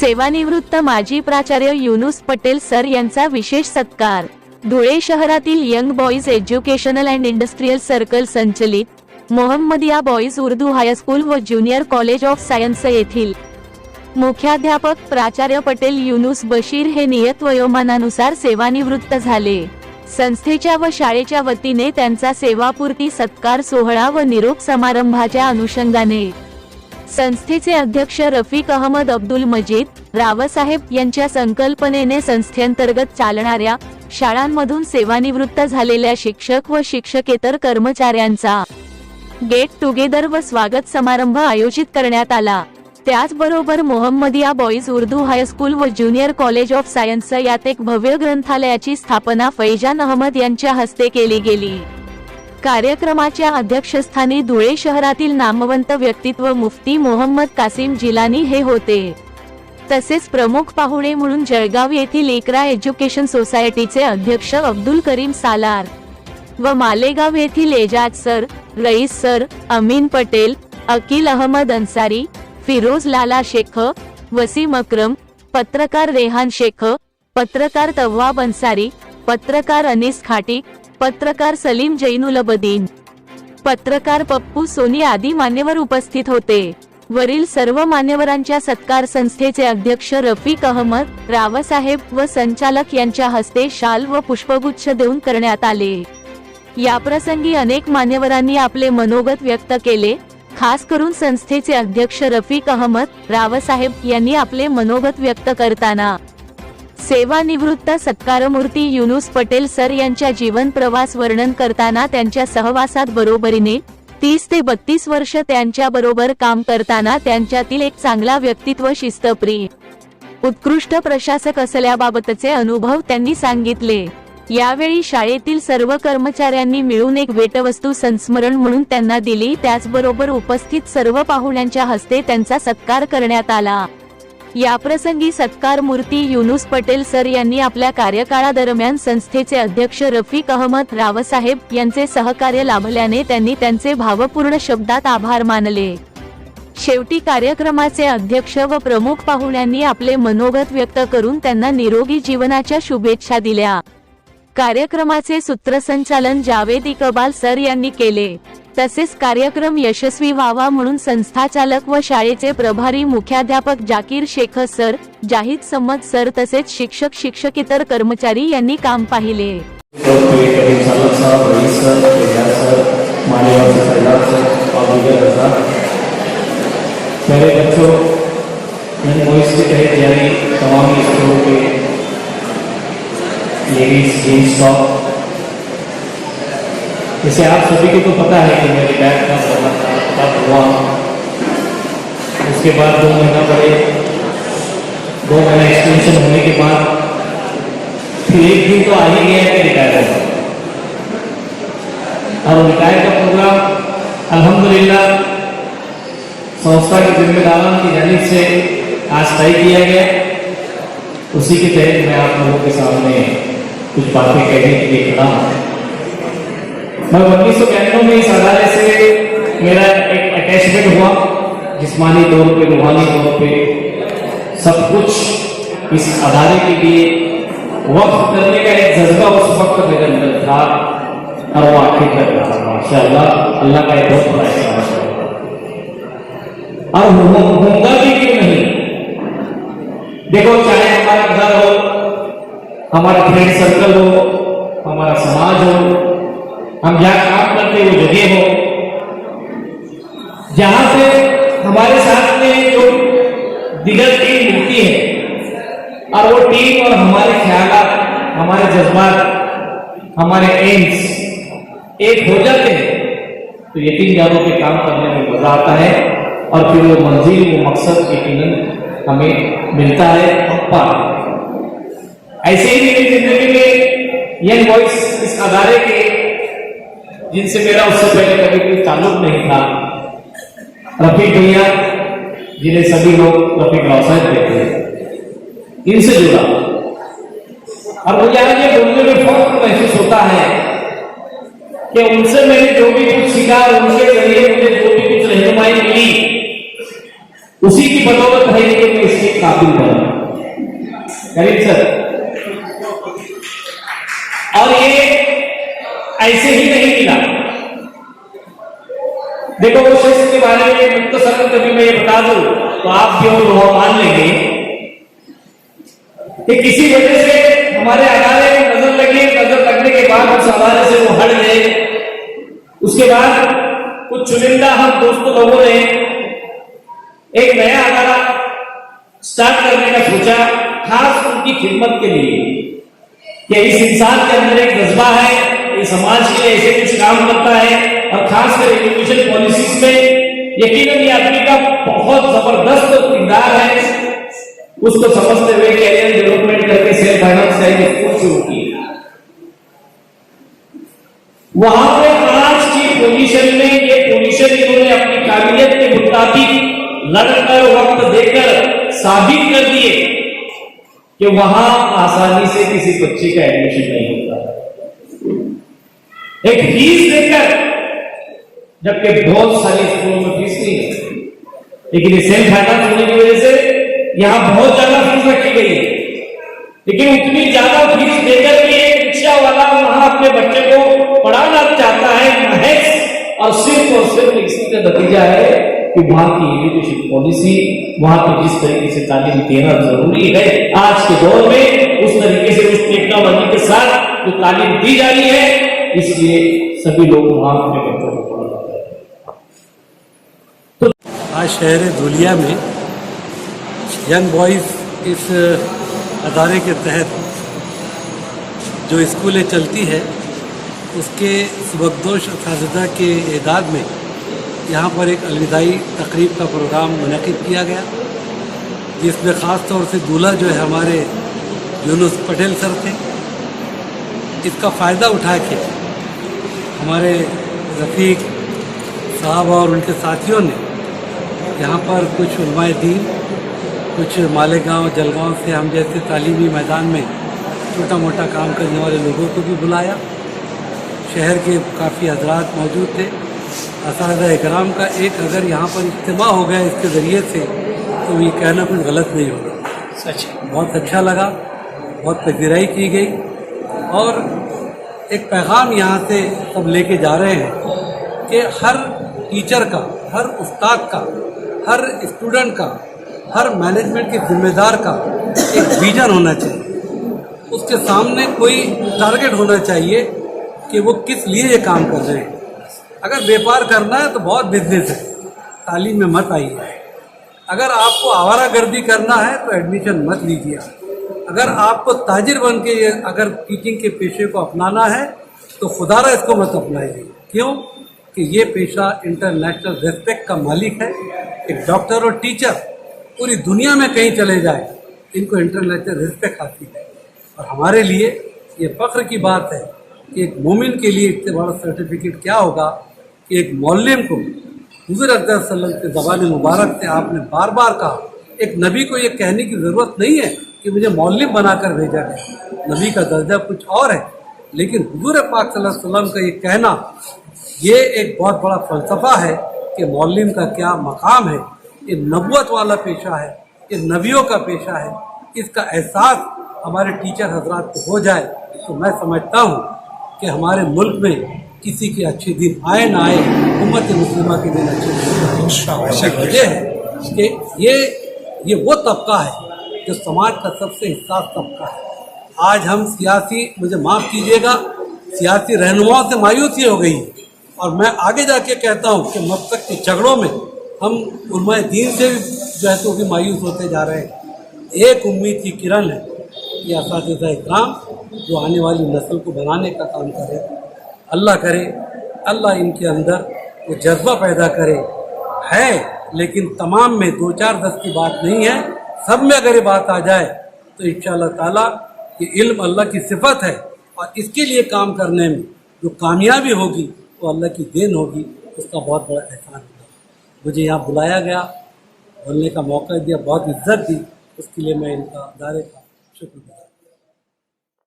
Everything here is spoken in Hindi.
सेवानिवृत्त माजी प्राचार्य युनुस पटेल सर यांचा विशेष सत्कार. धुळे शहरातील young boys educational and industrial circle संचलित Mohammadia boys Urdu high school व ज्युनियर कॉलेज ऑफ सायन्स येथील. मुख्याध्यापक प्राचार्य पटेल युनुस बशीर हे नियत वयोमानानुसार सेवानिवृत्त झाले. संस्थेच्या व शाळेच्या वतीने त्यांचा सेवापूर्ती सत्कार सोहळा व निरोप समारंभाच्या अनुषंगाने संस्थेचे अध्यक्ष रफिक अहमद अब्दुल मजीद रावसाहेब यांच्या संकल्पनेने संस्थेअंतर्गत चालणाऱ्या शाळांमधून सेवानिवृत्त झालेल्या शिक्षक व शिक्षकेतर कर्मचाऱ्यांचा गेट टुगेदर व स्वागत समारंभ आयोजित करण्यात आला. त्याचबरोबर Mohammadia boys Urdu high school व ज्युनियर कॉलेज ऑफ सायन्स यात एक भव्य ग्रंथालयाची स्थापना फैजान अहमद यांच्या हस्ते केली गेली. कार्यक्रमाच्या अध्यक्षस्थानी धुळे शहरातील नामवंत व्यक्तित्व मुफ्ती मोहम्मद कासिम जिलानी हे होते. तसेच प्रमुख पाहुणे म्हणून जळगाव येथील एकरा एज्युकेशन सोसायटीचे अध्यक्ष अब्दुल करीम सालार व मालेगाव येथील एजाज सर रईस सर अमीन पटेल अकिल अहमद अन्सारी फिरोज लाला शेख वसीम अक्रम पत्रकार रेहान शेख पत्रकार तव्वाब अन्सारी पत्रकार अनिस खाटी पत्रकार सलीम जैनुलबदीन. पत्रकार पप्पू सोनी आदी मान्यवर उपस्थित होते. वरील सर्व मान्यवरांच्या सत्कार संस्थेचे अध्यक्ष रफीक अहमद रावसाहेब व संचालक यांच्या हस्ते शाल व पुष्पगुच्छ देऊन करण्यात आले. याप्रसंगी अनेक मान्यवरांनी आपले मनोगत व्यक्त केले. खास करून संस्थेचे अध्यक्ष रफीक अहमद रावसाहेब यांनी आपले मनोगत व्यक्त करताना. सेवानिवृत्त सत्कारमूर्ती युनुस पटेल सर यांच्या जीवन प्रवास वर्णन करताना त्यांच्या सहवासात बरोबरीने तीस ते बत्तीस वर्ष त्यांच्या बरोबर काम करताना त्यांच्यातील एक चांगला व्यक्तित्व शिस्तप्रिय उत्कृष्ट प्रशासक असल्याबाबतचे अनुभव त्यांनी सांगितले. यावेळी शाळेतील सर्व कर्मचाऱ्यांनी मिळून एक भेटवस्तू संस्मरण म्हणून त्यांना दिली. त्याचबरोबर उपस्थित सर्व पाहुण्यांच्या हस्ते त्यांचा सत्कार करण्यात आला. याप्रसंगी सत्कार मूर्ती युनुस पटेल सर यांनी आपल्या कार्यकाळादरम्यान संस्थेचे अध्यक्ष रफिक अहमद रावसाहेब यांचे सहकार्य लाभल्याने त्यांनी त्यांचे भावपूर्ण शब्दात आभार मानले. शेवटी कार्यक्रमाचे अध्यक्ष व प्रमुख पाहुण्यांनी आपले मनोगत व्यक्त करून त्यांना निरोगी जीवनाच्या शुभेच्छा दिल्या. कार्यक्रमाचे सूत्रसंचालन जावेद इकबाल सर यांनी केले. तसेच कार्यक्रम यशस्वी व्हावा म्हणून संस्थाचालक व शाळेचे प्रभारी मुख्याध्यापक जाकीर शेख सर जाहीद संमत सर तसेच शिक्षक शिक्षकेतर कर्मचारी यांनी काम पाहिले. डॉक्टर बच्चों इन वॉइस के तहत यानी तमाम स्कूलों के लेडीज़ जेंट्स स्टॉक जैसे आप सभी को तो पता है कि मैं रिटायर कब हुआ था कब हुआ। उसके बाद दो महीना पड़े। दो महीना एक्सटेंशन होने के बाद फिर एक दिन तो आ ही गया कि रिटायर होगा और रिटायर का प्रोग्राम अल्हम्दुलिल्लाह संस्था के जिम्मेदारों की जानिब से आज तय किया गया। उसी के तहत मैं आप लोगों के सामने कुछ बातें कहने के लिए खड़ा मैं उन्नीस सौ बयानवे में इस अदारे से मेरा एक अटैचमेंट हुआ, जिस्मानी तौर पे, रूहानी तौर पे सब कुछ इस अदारे के लिए वक्त करने का एक जज्बा उस वक्त मेरे अंदर था और वो आखिर कर रहा। था माशाअल्लाह अल्लाह का एक बहुत बड़ा और होगा भी क्यों नहीं? देखो, चाहे हमारा फ्रेंड सर्कल हो, हमारा समाज हो, हम जहाँ काम करते वो जगह हो, जहाँ से हमारे साथ में जो दिगर टीम मिलती है, और वो टीम और हमारे ख्याल हमारे जज्बात, हमारे एम्स एक हो जाते हैं तो यकीन जानो कि काम करने में मज़ा आता है, और फिर वो मंजिल, वो मकसद यकीन हमें मिलता है पक्का ऐसे ही मेरी ज़िंदगी में यंग वॉइस इस अदारे के, जिनसे मेरा उससे पहले कभी कोई ताल्लुक नहीं था, रफीक भैया, जिन्हें सभी लोग रफीक रौसाद कहते हैं, इनसे जुड़ा। और मुझे आज ये बोलने में फख्र महसूस होता है कि उनसे मैंने जो भी कुछ सीखा उनके ज़रिए मुझे जो भी कुछ रहनुमाई मिली, उसी की बदौलत है कि मैं इस काबिल बना। Correct sir. और ये ऐसे ही नहीं मिला। देखो वो शख्स के बारे में मुख्तसर कभी मैं ये बता दूँ तो आप जो वो मान लेंगे कि किसी वजह से हमारे अदारे में नज़र लगी, नज़र लगने के बाद उस अदारे से वो हट गए। उसके बाद कुछ चुनिंदा हम दोस्तों लोगों ने एक नया अदारा स्टार्ट करने का सोचा, खास उनकी खिदमत के लिए। कि इस इंसान के अंदर एक जज्बा है, ये समाज के लिए ऐसे कुछ काम करता है और खासकर एजुकेशन पॉलिसीज़ में यकीनन ये आदमी का बहुत ज़बरदस्त किरदार है। उसको समझते हुए कैरियर डेवलपमेंट करके सेल्फ फाइनेंस का एक स्कूल शुरू किया वहाँ पे आज की पोजीशन में ये पोजीशन इन्होंने अपनी काबिलियत के मुताबिक लड़कर वक्त देकर साबित कर दिए। कि वहाँ आसानी से किसी बच्चे का एडमिशन नहीं होता। एक फ़ीस देकर, जबकि बहुत सारे स्कूलों में फ़ीस नहीं है। लेकिन सेल्फ फाइनेंस होने की वजह से यहाँ बहुत ज़्यादा फ़ीस रखी गई है। लेकिन उतनी ज़्यादा फ़ीस देकर भी एक रिक्शा वाला वहाँ अपने बच्चे को पढ़ाना चाहता है, महज और सिर्फ़ और सिर्फ़ इसी का नतीजा है कि वहाँ की एजुकेशन पॉलिसी वहाँ की जिस तरीके से तालीम देना ज़रूरी है, आज के दौर में उस तरीके से उस टेक्नोलॉजी के साथ जो तालीम दी जा रही है, इसलिए सभी लोग वहाँ अपने बच्चों को पढ़ना चाहते हैं। आज शहर धुलिया में यंग बॉयज़ इस अदारे के तहत जो स्कूलें चलती है, उसके सबकदोश इस के एदाद में यहाँ पर एक अलविदाई तकरीब का प्रोग्राम मुनद किया गया, जिसमें ख़ास तौर से दूल्हा जो है हमारे यूनुस पटेल सर थे। इसका फ़ायदा उठा के हमारे रफ़ीक साहब और उनके साथियों ने। यहाँ पर कुछ उलमाए दीन, कुछ मालेगांव, जलगांव से हम जैसे तालीमी मैदान में छोटा मोटा काम करने वाले लोगों को भी बुलाया। शहर के काफ़ी हजरात मौजूद थे। इकराम का एक अगर यहाँ पर इज्तम हो गया इसके ज़रिए से तो ये कहना कुछ गलत नहीं होगा। सच बहुत अच्छा लगा बहुत पजीराई की गई और एक पैगाम यहाँ से सब लेके जा रहे हैं कि हर टीचर का हर उस्ताद का हर स्टूडेंट का हर मैनेजमेंट के जिम्मेदार का एक विजन होना चाहिए। उसके सामने कोई टारगेट होना चाहिए कि वो किस लिए ये काम कर रहे हैं। अगर व्यापार करना है तो बहुत बिज़नेस है। तालीम में मत आइए। अगर आपको आवारा गर्दी करना है तो एडमिशन मत लीजिए अगर आपको ताजिर बन के अगर टीचिंग के पेशे को अपनाना है तो खुदारा इसको मत अपनाइए। क्यों? कि ये पेशा इंटरनेशनल रेस्पेक्ट का मालिक है, एक डॉक्टर और टीचर पूरी दुनिया में कहीं चले जाए, इनको इंटरनेशनल रिस्पेक्ट हासिल है। और हमारे लिए ये फख्र की बात है कि एक मोमिन के लिए इतने बड़ा सर्टिफिकेट क्या होगा? एक मौलम को हजूर अकबर के ज़बान मुबारक से आपने बार बार कहा, एक नबी को ये कहने की ज़रूरत नहीं है कि मुझे मौलम बनाकर भेजा गया। नबी का दर्जा कुछ और है, लेकिन हजूर पाक वसल्लम का ये कहना, ये एक बहुत बड़ा फ़लसफ़ा है कि मौलम का क्या मकाम है। ये नबूत वाला पेशा है, ये नबियों का पेशा है। इसका एहसास हमारे टीचर हजरात को हो जाए तो मैं समझता हूँ कि हमारे मुल्क में किसी के अच्छे दिन आए ना आए उम्मत मुस्लिमा के दिन अच्छे दिन वजह है कि ये ये वो तबका है जो समाज का सबसे हिस्सास तबका है। आज हम सियासी मुझे माफ़ कीजिएगा सियासी रहनुमाओं से मायूसी हो गई है। और मैं आगे जाके कहता हूँ कि मकसद के झगड़ों में हम उलमाए दीन से भी जो है तो भी मायूस होते जा रहे हैं। एक उम्मीद की किरण है कि इस इकराम जो आने वाली नस्ल को बनाने का काम करे। अल्लाह करे, अल्लाह इनके अंदर वो जज्बा पैदा करे। है, लेकिन तमाम में दो चार दस की बात नहीं है। सब में अगर ये बात आ जाए तो इन ताला ये इल्म अल्लाह की सिफत है और इसके लिए काम करने में जो कामयाबी होगी, वो तो अल्लाह की देन होगी, उसका बहुत बड़ा एहसान होगा। मुझे यहाँ बुलाया गया, बोलने का मौका दिया, बहुत इज़्ज़त दी, उसके लिए मैं इनका अदारे का शुक्र